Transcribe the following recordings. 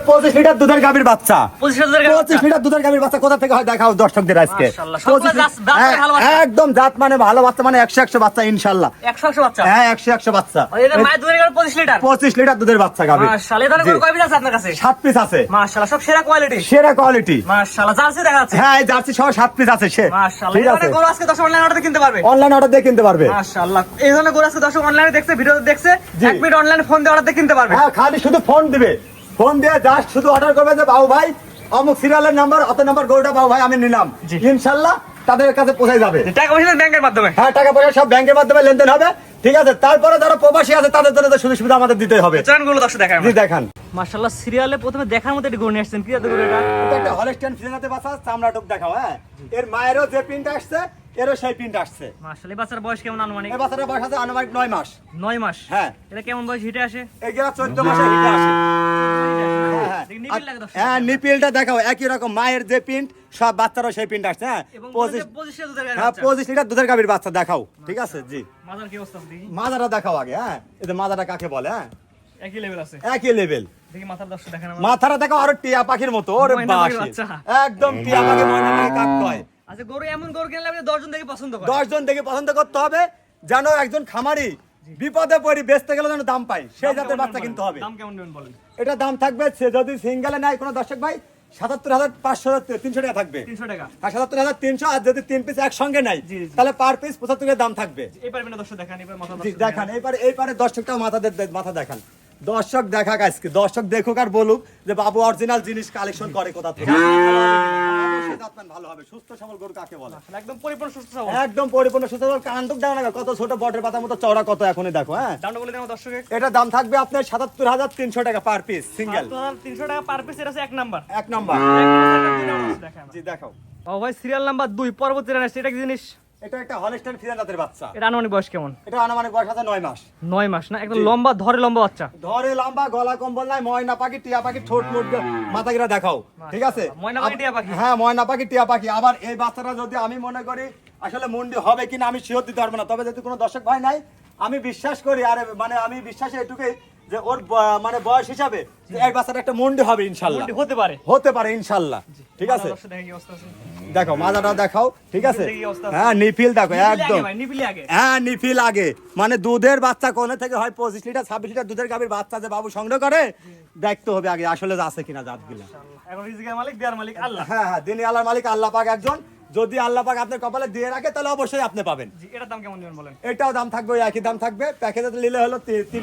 পঁচিশ লিটার দুধের গাভীর বাচ্চা। পঁচিশ হাজার টাকা পঁচিশ লিটার দুধের গাভীর বাচ্চা কোথা থেকে হয় দেখাও দর্শকদের আজকে। মাশাআল্লাহ, সবগুলো 25 জাত- জাত হ্যাঁ, ভালো বাচ্চা। একদম জাত মানে ভালো বাচ্চা মানে একশো একশো বাচ্চা ইনশাল্লাহ একশো একশো বাচ্চা? হ্যাঁ একশো একশো বাচ্চা। পঁচিশ লিটার? দুধের বাচ্চা গাভীর। পিস আছে আপনার কাছে? সাত পিস আছে। সেরা কোয়ালিটি সেরা কোয়ালিটি মাশাআল্লাহ জার্সি দেখা যাচ্ছে? হ্যাঁ জার্সি সহ সাত পিস আছে সে ঠিক আছে। ধরনের গরু আজকে দর্শক অনলাইন অর্ডার কিনতে পারবে? অনলাইন অর্ডার দিয়ে কিনতে পারবে। মাশাআল্লাহ এই ধরনের গরু আজকে দর্শক অনলাইনে দেখছে ভিডিও দেখছে এক মিনিট অনলাইন ফোন দিয়ে অর্ডার দিয়ে কিনতে পারবে। হ্যাঁ খালি শুধু ফোন দিবে। ফোন দিয়ে জাস্ট শুধু অর্ডার করবে যে বাবু ভাই। অমুক সিরিয়ালের নাম্বার অত নাম্বার গরুটা বাবু ভাই আমি নিলাম। ইনশাল্লাহ তাদের কাছে পৌঁছে যাবে। টাকা পয়সা ব্যাংকের মাধ্যমে। হ্যাঁ টাকা পয়সা সব ব্যাংকের মাধ্যমে লেনদেন হবে। ঠিক আছে তারপরে যারা প্রবাসী আছে তাদের জন্য সুযোগ সুবিধা আমাদের দিতে হবে। চয়নগুলো দর্শক দেখায় জি দেখান। মাশাআল্লাহ সিরিয়ালে প্রথমে দেখার মতো একটি গরু নিয়ে আসছেন। কি জাতের গরু এটা? এটা একটা হলস্টাইন ফ্রিজাতে বাসা চামড়া টুক দেখাও হ্যাঁ। এর মায়েরও যে প্রিন্ট আসছে এরও সেই প্রিন্ট আসছে। মাশাআল্লাহ এই বাচ্চার বয়স কেমন আনুমানিক? এই বাচ্চাটার বয়স আছে আনুমানিক নয় মাস। নয় মাস? হ্যাঁ। এটা কেমন বয়স? হিটে আসে? এই গেলা চোদ্দ মাসে হিটে আসে। হ্যাঁ, নিপিলটা দেখাও একই রকম মায়ের যে প্রিন্ট সব বাচ্চারও সেই প্রিন্ট আসছে হ্যাঁ। পঁচিশ গাড়ি হ্যাঁ পঁচিশ লিটার দুধের গাভীর বাচ্চা দেখাও ঠিক আছে? জি। দেখি। মাজারা দেখাও আগে হ্যাঁ। এতে কাকে বলে হ্যাঁ? একই লেভেল আছে। একই মাথাটা দেখো আরও টিয়া পাখির মতো ওরে। একদম টিয়া পাখি ময়না পাখি কাক কয়। আচ্ছা গরু এমন গরু কিনলে আপনি দশজন দেখে পছন্দ জন দেখে পছন্দ করতে হবে যেন একজন খামারি বিপদে পড়ি বেচতে গেলে যেন দাম পাই সেই জাতের বাচ্চা কিনতে হবে। দাম কেমন নেবেন বলেন? এটা দাম থাকবে সে যদি সিঙ্গেলে নেয় কোনো দর্শক ভাই সাতাত্তর হাজার পাঁচশো তিনশো টাকা থাকবে। তিনশো টাকা। আর সাতাত্তর হাজার তিনশো আর যদি তিন পিস একসঙ্গে জি। তাহলে পার পিস পঁচাত্তরের দাম থাকবে। এই পারবেন না দর্শক দেখান এইবারে এইবারে দর্শকটা মাথা মাথা দেখান। দর্শক দেখাক আজকে দর্শক দেখুক আর বলুক যে বাবু অরিজিনাল জিনিস কালেকশন করে কোথা থেকে। জাতমান ভালো হবে। সুস্থ সবল গরু কাকে বলে? একদম পরিপূর্ণ সুস্থ সবল। একদম পরিপূর্ণ সুস্থ সবল। কান্ডুক দাও না কত ছোট বটের পাতার মতো চওড়া কত এখনই দেখো হ্যাঁ? দামটা বলে দেন দর্শকে। এটা দাম থাকবে আপনার সাতাত্তর হাজার তিনশো টাকা পার পিস সিঙ্গেল তিনশো টাকা পার পিস এটা আছে এক নাম্বার এক নম্বর জি দেখাও। ও ভাই সিরিয়াল নাম্বার দুই পরবর্তী রান এটা কি জিনিস? এটা একটা হলস্টাইন ফ্রিজান জাতের বাচ্চা। এটা আনুমানিক বয়স কেমন? এটা আনুমানিক বয়স আছে নয় মাস। নয় মাস না? একদম লম্বা ধরে লম্বা বাচ্চা। ধরে লম্বা গলা কম্বল নাই ময়না পাখি টিয়া পাখি ঠোঁট মুট মাথা গিরা দেখাও ঠিক আছে? ময়না পাখি, টিয়া পাখি। হ্যাঁ ময়না পাখি টিয়া পাখি। আবার এই বাচ্চাটা যদি আমি মনে করি আসলে মুন্ডি হবে কিনা আমি শিওর দিতে পারব না। তবে যদি কোনো দর্শক ভাই নাই আমি বিশ্বাস করি আরে মানে আমি বিশ্বাসে এটুকুই যে ওর মানে বয়স হিসাবে এই বাচ্চাটা একটা মুন্ডি হবে ইনশাল্লাহ। হতে পারে। হতে পারে ইনশাল্লাহ। ঠিক আছে? দর্শক দেখে মাজাটা দেখাও ঠিক আছে। হ্যাঁ নিপিল দেখো একদম। হ্যাঁ নিফিল আগে। মানে দুধের বাচ্চা কোনে থেকে হয় পঁচিশ লিটার ছাব্বিশ লিটার দুধের গাভীর বাচ্চা যে বাবু সংগ্রহ করে দেখতে হবে আগে আসলে আছে কিনা জাতগুলা। মালিক আল্লাহ। হ্যাঁ হ্যাঁ দিনী আল্লাহর মালিক আল্লাহ পাক একজন। যদি আল্লাহ পাক আপনার কপালে দিয়ে রাখে তাহলে অবশ্যই আপনি পাবেন। এটার দাম কেমন বলেন? এটাও দাম থাকবে ওই একই দাম থাকবে। প্যাকেজে নিলে হলো তিন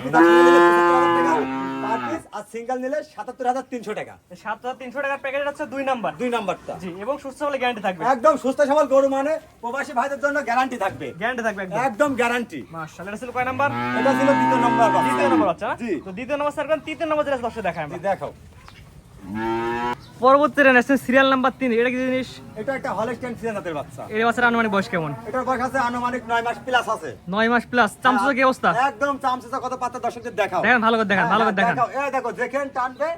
পিস একসঙ্গে নিলে 75,000 টাকা পার পিস আর সিঙ্গেল নিলে সাতাত্তর হাজার তিনশো টাকা। সাত তিনশো টাকার প্যাকেট হচ্ছে দুই নাম্বার দুই নাম্বারটা জি এবং সুস্থ গ্যারান্টি থাকবে। একদম সুস্থ সবল গরু মানে প্রবাসী ভাইদের জন্য গ্যারান্টি থাকবে। গ্যারান্টি থাকবে একদম। গ্যারান্টি মাশাআল্লাহ এটা ছিল কয় নাম্বার এটা ছিল দ্বিতীয় নম্বর বাচ্চা। দ্বিতীয় নম্বর বাচ্চা তো দ্বিতীয় নম্বর স্যার তৃতীয় নম্বর যেটা দর্শক দেখায় দেখাও। পরবর্তী রান আসছে সিরিয়াল নাম্বার তিন এটা কি জিনিস? এটা একটা হলস্টাইন ফ্রিজাতের বাচ্চা। এই বাচ্চার আনুমানিক বয়স কেমন? এটার বয়স আছে আনুমানিক নয় মাস প্লাস আছে। নয় মাস প্লাস চামচা কি অবস্থা? একদম চামচা কত পাতা দর্শকদের দেখাও। দেখেন ভালো করে দেখান ভালো করে হ্যাঁ, এই দেখো যেখানে টানবে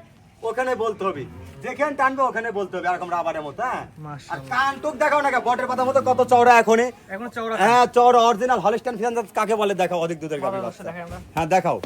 ওখানে বলতে হবে। যেখানে টানবে ওখানে বলতে হবে এরকম রাবারের মতো হ্যাঁ? আর কান টুক দেখাও না বটের পাতার মতো কত চওড়া এখন হ্যাঁ চওড়া অরিজিনাল হলস্টাইন কাকে বলে দেখাও অধিক দুধের গাভী বাচ্চা। হ্যাঁ দেখাও।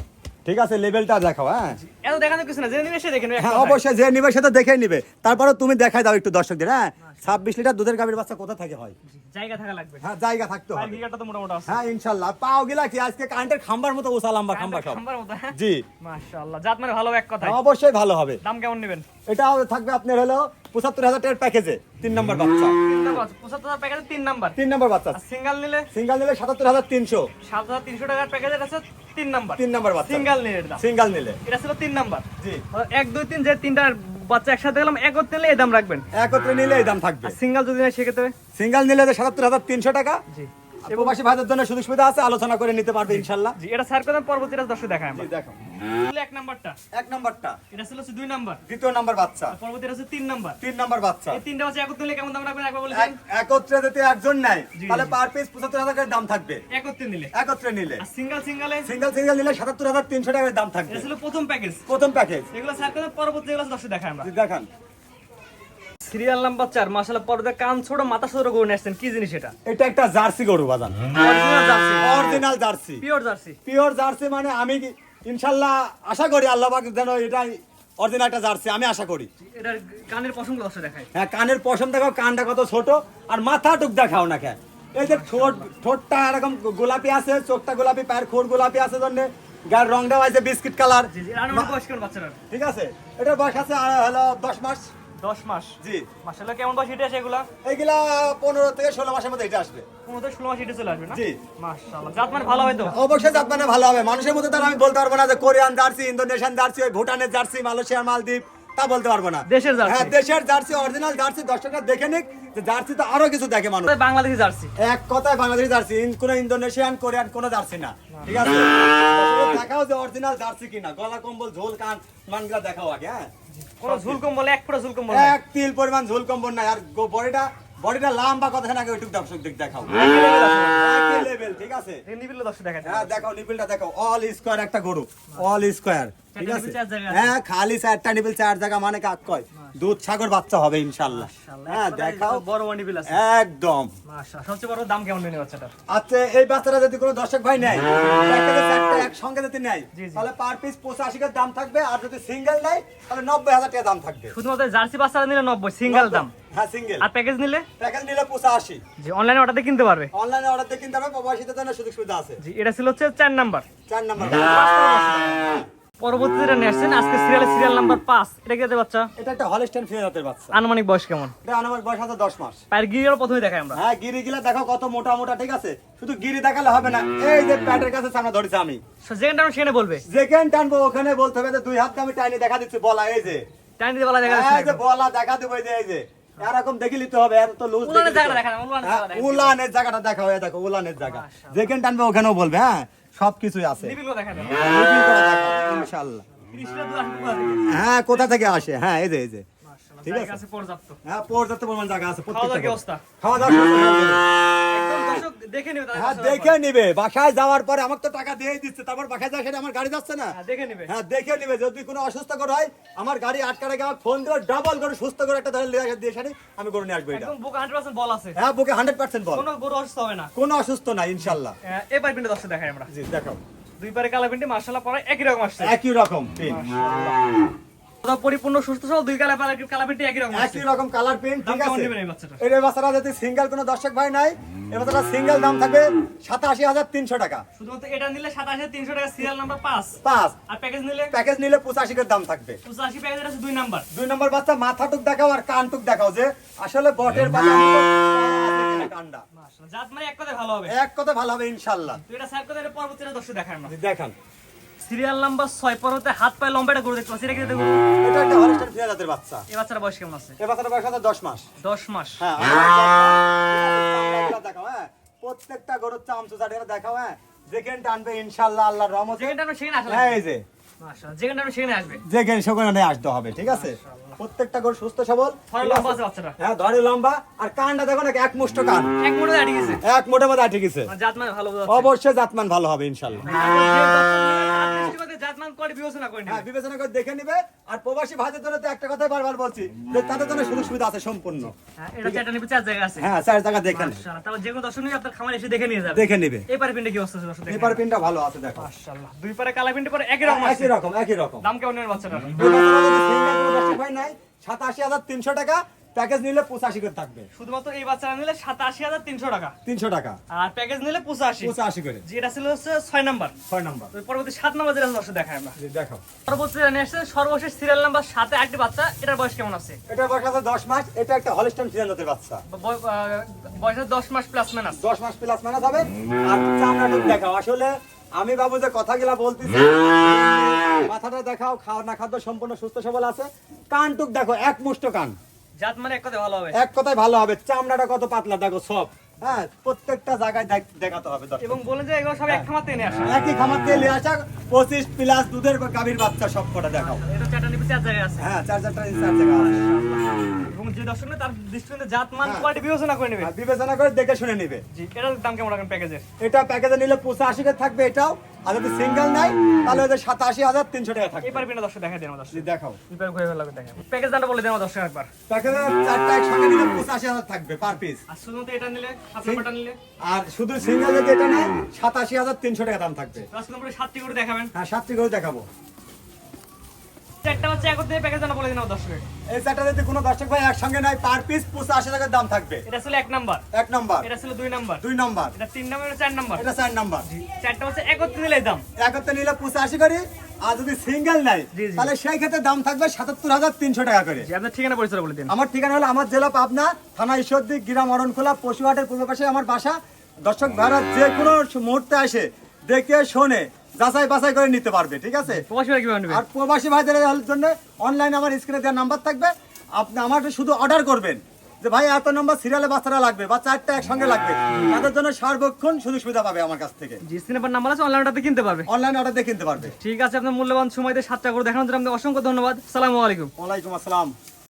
ঠিক আছে লেভেলটা দেখাও হ্যাঁ? এত দেখানোর কিছু না জেনে নিবে সে দেখে নেবে হ্যাঁ অবশ্যই যে নিবে সেটা দেখে নিবে। তারপরে তুমি দেখাই দাও একটু দর্শকদের হ্যাঁ? ছাব্বিশ লিটার দুধের গাভীর বাচ্চা কোথা থেকে হয়? জায়গা থাকা লাগবে। হ্যাঁ জায়গা থাকতে হবে। গিগারটা তো মোটামুটি আছে হ্যাঁ ইনশাল্লাহ পাও গিলা কি? আজকে কারেন্টের খাম্বার মতো ওসা লম্বা খাম্বা সব। খাম্বার মতো হ্যাঁ? জি। মাশাআল্লাহ। জাত মানে ভালো এক কথা অবশ্যই ভালো হবে। দাম কেমন নেবেন? এটা থাকবে আপনার হলো পঁচাত্তর হাজার টাকার প্যাকেজে তিন নম্বর বাচ্চা। তিন নাম্বার পঁচাত্তর হাজার প্যাকেজে তিন নাম্বার। তিন নম্বর বাচ্চা। সিঙ্গেল নিলে? সিঙ্গেল নিলে সাতাত্তর হাজার তিনশো। সাত হাজার তিনশো টাকার প্যাকেজের আছে তিন নাম্বার। তিন নম্বর বাচ্চা। সিঙ্গেল নিলে সিঙ্গেল নিলে। এটা ছিল তিন নাম্বার। জি। এক দুই তিন যে তিনটা বাচ্চা একসাথে গেলাম একত্রে নিলে এই দাম রাখবেন। একত্রে নিলে এই দাম থাকবে। সিঙ্গেল যদি নেয় সেক্ষেত্রে? সিঙ্গেল নিলে সাতাত্তর হাজার তিনশো টাকা। জি। প্রবাসী ভাইদের জন্য সুযোগ সুবিধা আছে আলোচনা করে নিতে পারবে ইনশাল্লাহ। জি এটা স্যার করে পরবর্তী দর্শক দেখায় আমরা। দেখো এক নাম্বারটা। এক নম্বরটা। এটা ছিল দুই নাম্বার। দ্বিতীয় নম্বর বাচ্চা। পরবর্তী হচ্ছে তিন নাম্বার। তিন নম্বর বাচ্চা। এই তিনটা বাচ্চা একত্রে নিলে কেমন দাম রাখবেন? একবার বলে এক- একত্রে যদি একজন নেয় তাহলে পার পিস পঁচাত্তর হাজার টাকার দাম থাকবে। একত্রে নিলে। একত্রে নিলে। আর সিঙ্গেল সিঙ্গেলে সিঙ্গেল সিঙ্গেল নিলে সাতাত্তর হাজার তিনশো টাকার দাম থাকবে। এটা ছিল প্রথম প্যাকেজ প্রথম প্যাকেজ এগুলো স্যার করে পরবর্তী এগুলো দর্শক দেখায় আমরা। দেখান। সিরিয়াল নাম্বার পর্দা কান ছোট মাথা ছোট করে নিয়ে আসছেন। কি জিনিস এটা? এটা একটা জার্সি গরু বাজান। Original jersey. Original jersey. Pure jersey. Pure jersey মানে আমি ইনশাল্লাহ আশা করি আল্লাহ পাক যেন এটাই অরিজিনাল একটা জার্সি আমি আশা করি। এটার কানের পশমগুলো আছে দেখায় হ্যাঁ কানের পশম দেখাও কানটা কত ছোট আর মাথা টুক দেখাও না কেন এই যে ঠোঁট ঠোঁটটা এরকম গোলাপি আছে চোখটা গোলাপি পায়ের খোর গোলাপি আছে জন্য গায়ের রংটাও আছে বিস্কিট কালার। ঠিক আছে? এটা বয়স আছে হলো দশ মাস। দশ মাস? জি। মাসাল্লাহ কেমন বয়স এটা আছে এগুলা? এইগুলা পনেরো থেকে ষোলো মাসের মধ্যে এটা আসবে। পনেরো থেকে ষোলো মাস এটা চলে আসবে না? জি। মাসাল্লাহ জাত মানে ভালো হয় তো? অবশ্যই জাত মানে ভালো হবে। মানুষের মধ্যে তার আমি বলতে পারব না যে কোরিয়ান জার্সি ইন্দোনেশিয়ান জার্সি ওই ভুটানের জার্সি মালয়েশিয়ার মালদ্বীপ তা বলতে পারব না। দেশের জার্সি। হ্যাঁ দেশের জার্সি অরিজিনাল জার্সি দর্শকরা দেখে নিক যে জার্সি তো আরও কিছু দেখে মানুষ। বাংলাদেশি জার্সি? এক কথায় বাংলাদেশি জার্সি কোনো ইন্দোনেশিয়ান কোরিয়ান কোনো জার্সি না। ঠিক আছে? দেখাও যে অরিজিনাল জার্সি কিনা। গলা কম্বল ঝোল কান মানগুলা দেখাও আগে হ্যাঁ? কোনো ঝুলকম বলে এক ফুটা ঝুলকম বলে এক তিল পরিমাণ ঝোল কম্বল নাই আর বডিটা বডিটা লম্বা কথা নাকি ওইটুক দর্শক দিক দেখাও। একই লেভেল ঠিক আছে? নিবিল দর্শক দেখায় হ্যাঁ দেখাও নিপিলটা দেখাও অল স্কোয়ার একটা গরু অল স্কোয়ার ঠিক আছে। হ্যাঁ খালি চারটা নিবিল চার জায়গা মানে কাক কয়? দুধ সাগর বাচ্চা হবে ইনশাল্লাহ হ্যাঁ দেখাও। বড় আছে একদম। মাশাআল্লাহ সবচেয়ে বড় দাম কেমন বাচ্চাটার? আচ্ছা এই বাচ্চারা যদি কোনো দর্শক ভাই নেয় একসঙ্গে যদি নেয়। তাহলে পার পিস পঁচাশি টাকা দাম থাকবে আর যদি সিঙ্গেল নেয় তাহলে নব্বই হাজার টাকা দাম থাকবে। শুধুমাত্র জার্সি বাচ্চারা নিলে নব্বই সিঙ্গেল দাম। হ্যাঁ সিঙ্গেল আর প্যাকেজ নিলে? প্যাকেজ নিলে পঁচাশি। জি অনলাইনে অর্ডার দিয়ে কিনতে পারবে। অনলাইনে অর্ডার দিয়ে কিনতে প্রবাসীদের জন্য সুযোগ সুবিধা আছে। জি এটা ছিল হচ্ছে চার নাম্বার। চার নাম্বার। পরবর্তীতে যেটা নিয়ে আসছেন আজকে সিরিয়ালে সিরিয়াল নাম্বার পাঁচ এটা বাচ্চা? এটা একটা হলস্টেন বাচ্চা। আনুমানিক বয়স কেমন? এটা আমার বয়স আছে দশ মাস। পায়ের গিরিগুলো প্রথমে দেখাই আমরা। হ্যাঁ দেখো কত মোটা মোটা ঠিক আছে? শুধু গিরি দেখালে হবে না এই যে প্যাটের কাছে সামনে ধরেছে আমি। যেখানটা আমরা সেখানে বলবে? যেখানে টানবো ওখানে বলতে হবে যে দুই হাত আমি টাইনি দেখা দিচ্ছি বলা এই যে। দিতে বলা দেখা এই যে। বলা দেখা দেবো এই যে এই যে। এরকম দেখে নিতে হবে তো লুজ উলানের জায়গাটা দেখান, উলানের জায়গাটা। উলানের জায়গাটা দেখাও এই দেখো উলানের জায়গা। যেখানে টানবে ওখানেও বলবে হ্যাঁ? সবকিছুই আছে। থেকে? হ্যাঁ কোথা থেকে আসে? হ্যাঁ এই যে এই যে। ঠিক আছে। পর্যাপ্ত। হ্যাঁ পর্যাপ্ত পরিমাণ জায়গা আছে প্রত্যেকটা খাওয়া দাওয়া হ্যাঁ দেখে নিবে। বাসায় যাওয়ার পরে আমাকে তো টাকা দিয়েই দিচ্ছে। তারপর বাসায় যাওয়ার সেটা আমার গাড়ি যাচ্ছে না? হ্যাঁ, দেখে নিবে। হ্যাঁ দেখে নিবে। যদি কোনো অসুস্থকর হয় আমার গাড়ি আটকা রেখে আমার ফোন দিয়ে ডাবল করে সুস্থ করে একটা ধরে দিয়ে আমি করে নিয়ে আসব এটা। বুক 100% বল আছে। হ্যাঁ বুকে হান্ড্রেড পার্সেন্ট বল। কোনো গরু অসুস্থ হবে না। কোনো অসুস্থ নাই ইনশাল্লাহ। আহ, এবার পিন্ডে দর্শক দেখাই আমরা। জি দেখাও। দুই পারে কালা পিন্ডি মার্শাল্লাহ পরে একই রকম আসছে। একই রকম পরিপূর্ণ সুস্থ সহ দুই কালা পালা কালা পিন্ডি একই রকম একই রকম কালার প্রিন্ট ঠিক আছে? এই বাচ্চাটা? যদি সিঙ্গেল কোনো দর্শক ভাই নাই এ বাচ্চারা সিঙ্গেল দাম থাকবে সাতাশি হাজার তিনশো টাকা। শুধুমাত্র এটা নিলে সাতাশ তিনশো টাকা সিরিয়াল নাম্বার পাঁচ। পাঁচ। আর প্যাকেজ নিলে প্যাকেজ নিলে পঁচাশি দাম থাকবে। পঁচাশি প্যাকেজ আছে দুই নাম্বার দুই নম্বর বাচ্চা মাথাটুক দেখাও আর কানটুক দেখাও যে আসলে বটের বাচ্চা। কিনা জাত মানে এক কথায় ভালো হবে। এক কথা ভালো হবে ইনশাল্লাহ তো এটা স্যার কথা এটা পরবর্তীতে দর্শক দেখান। সিরিয়াল নাম্বার ছয় পরবর্তী হাত পায়ে লম্বা একটা গরু দেখতে পাচ্ছি। এটা কি দেখব? এটা একটা হলস্টাইন ফ্রিজ জাতের বাচ্চা। এই বাচ্চার বয়স কেমন আছে? এ বাচ্চাটা বয়স আছে দশ মাস। দশ মাস। হ্যাঁ চামড়াগুলো দেখাও হ্যাঁ। প্রত্যেকটা গরুর চামচু চাটিয়ে দেখাও হ্যাঁ। যেখানে টানবে ইনশাল্লাহ আল্লাহর রহমতে। যেখানটা আমরা সেখানে আসলে হ্যাঁ এই যে। মাশাআল্লাহ, যেখানটা আমরা সেখানে আসবে। যেখানে সেখানে আসতে হবে ঠিক আছে? প্রত্যেকটা গরু সুস্থ সবল। ফলে লম্বা আছে? বাচ্চাটা। হ্যাঁ ধরে লম্বা। আর কানটা দেখো না এক মুষ্ট কান। এক মোটে দাঁড়িয়ে গেছে। এক মোটে মধ্যে আটে গেছে। মানে জাত মানে ভালো যাচ্ছে। অবশ্যই জাতমান ভালো হবে ইনশাল্লাহ করে বিবেচনা করে হ্যাঁ বিবেচনা করে দেখে নিবে। আর প্রবাসী ভাইদের জন্য তো একটা কথাই বারবার বলছি যে তাদের জন্য সুযোগ সুবিধা আছে সম্পূর্ণ। হ্যাঁ, এটা চারটা নিবে চার জায়গা আছে। হ্যাঁ চার জায়গা দেখেন তাহলে যে কোনো দর্শক নিবে আপনার খামার এসে দেখে নিয়ে যাবে। দেখে নিবে। এই পারে পিন্ডে কি অবস্থা আছে দর্শক দেখে পেপার পিনটা ভালো আছে দেখো। মাশাআল্লাহ দুই পারে কালা পিন্ডে পরে একই রকম একই রকম একই রকম। দাম কেমন কোনো দর্শক ভাই নাই সাতাশি হাজার তিনশো টাকা প্যাকেজ নিলে পঁচাশি করে থাকবে। শুধুমাত্র এই বাচ্চারা নিলে সাতাশি হাজার তিনশো টাকা। তিনশো টাকা। আর প্যাকেজ নিলে পঁচাশি। পঁচাশি করে। যেটা ছিল হচ্ছে ছয় নাম্বার। ছয় নাম্বার। পরবর্তী সাত নাম্বার যেটা দর্শক দেখায় আমরা। দেখো পরবর্তী আসছে সর্বশেষ সিরিয়াল নাম্বার সাথে বাচ্চা। এটার বয়স কেমন আছে? এটা বয়স আছে দশ মাস। এটা একটা হলিস্টান জাতের বাচ্চা। বয়স দশ মাস প্লাস মাইনাস দশ মাস প্লাস মাইনাস হবে। আর চামড়াটা দেখাও। আসলে আমি বাবু যে কথাগুলা বলতেছি মাথাটা দেখাও খাওয়া না খাদ্য সম্পূর্ণ সুস্থ সবল আছে। কানটুক দেখো এক মুষ্ট কান। জাত মানে এক কথায় ভালো হবে। এক কথায় ভালো হবে। চামড়াটা কত পাতলা দেখো সব। হ্যাঁ প্রত্যেকটা জায়গায় দেখ- দেখাতে হবে এবং বলে যে এগুলো সব এক খামার নিয়ে আসা। একই খামার নিয়ে আসা। পঁচিশ প্লাস দুধের গাভীর বাচ্চা সব কটা দেখাও। নিবে চার জায়গায় আছে। হ্যাঁ চার চারটা চার জায়গা আছে। এবং যে দর্শক তার দৃষ্টিকোণে জাত মান হ্যাঁ। কোয়ালিটি বিবেচনা করে নেবে। আর বিবেচনা করে দেখে শুনে নিবে। জি এটার দাম কেমন রাখেন প্যাকেজের? এটা প্যাকেজে নিলে পঁচাশি থাকবে এটাও আর যদি সিঙ্গেল নাই তাহলে ওদের সাতাশি হাজার তিনশো টাকা থাকবে। এবার পিনা দর্শক দেখা দেন আমার দর্শক দেখাও। এবার ঘুরে ফেলা দেখেন প্যাকেজ দামটা বলে দেন দর্শক একবার। প্যাকেজে চারটা একসঙ্গে নিলে পঁচাশি হাজার থাকবে পার পিস আর শুধুমাত্র এটা নিলে সাত নিলে? আর শুধু সিঙ্গেল যদি এটা নেয় সাতাশি হাজার তিনশো টাকা দাম থাকবে। দশ নম্বরে সাতটি করে দেখাবেন হ্যাঁ সাতটি করে দেখাবো। চারটা বাচ্চা একত্রে প্যাকেজ জানা বলে দিন দর্শকের এই চারটা যদি কোনো দর্শক ভাই একসঙ্গে নাই পার পিস পঁচাশি টাকার দাম থাকবে। এটা ছিল এক নাম্বার। এক নম্বর। এটা ছিল দুই নাম্বার। দুই নম্বর। এটা তিন নাম্বার এটা চার নাম্বার। এটা চার নম্বর। চারটা বাচ্চা একত্রে নিলে দাম। একত্রে নিলে পঁচাশি করে আর যদি সিঙ্গেল নাই। তাহলে সেই ক্ষেত্রে দাম থাকবে সাতাত্তর হাজার তিনশো টাকা করে। আপনার ঠিকানা পরিচয় বলে দিন। আমার ঠিকানা হলো আমার জেলা পাবনা থানা ঈশ্বরদী গ্রাম অরণখোলা পশুহাটের পূর্ব পাশে আমার বাসা। দর্শক ভাড়া যে কোনো মুহূর্তে আসে দেখে শোনে। যাচাই বাছাই করে নিতে পারবে ঠিক আছে? আর প্রবাসী ভাইদের জন্য অনলাইনে আমার স্ক্রিনে দেওয়ার নাম্বার থাকবে। আপনি আমার শুধু অর্ডার করবেন যে ভাই এত নম্বর সিরিয়ালে বাচ্চারা লাগবে বা চারটা একসঙ্গে লাগবে। তাদের জন্য সার্বক্ষণ সুযোগ সুবিধা পাবে আমার কাছ থেকে। জি সিনেমার নাম্বার আছে অনলাইনটাতে কিনতে পারবে। অনলাইনে অর্ডার কিনতে পারবে। ঠিক আছে আপনার মূল্যবান সময় দিয়ে সাতটা করে দেখানোর জন্য আপনাকে অসংখ্য ধন্যবাদ। সালামু আলাইকুম। ওয়ালাইকুম আসসালাম।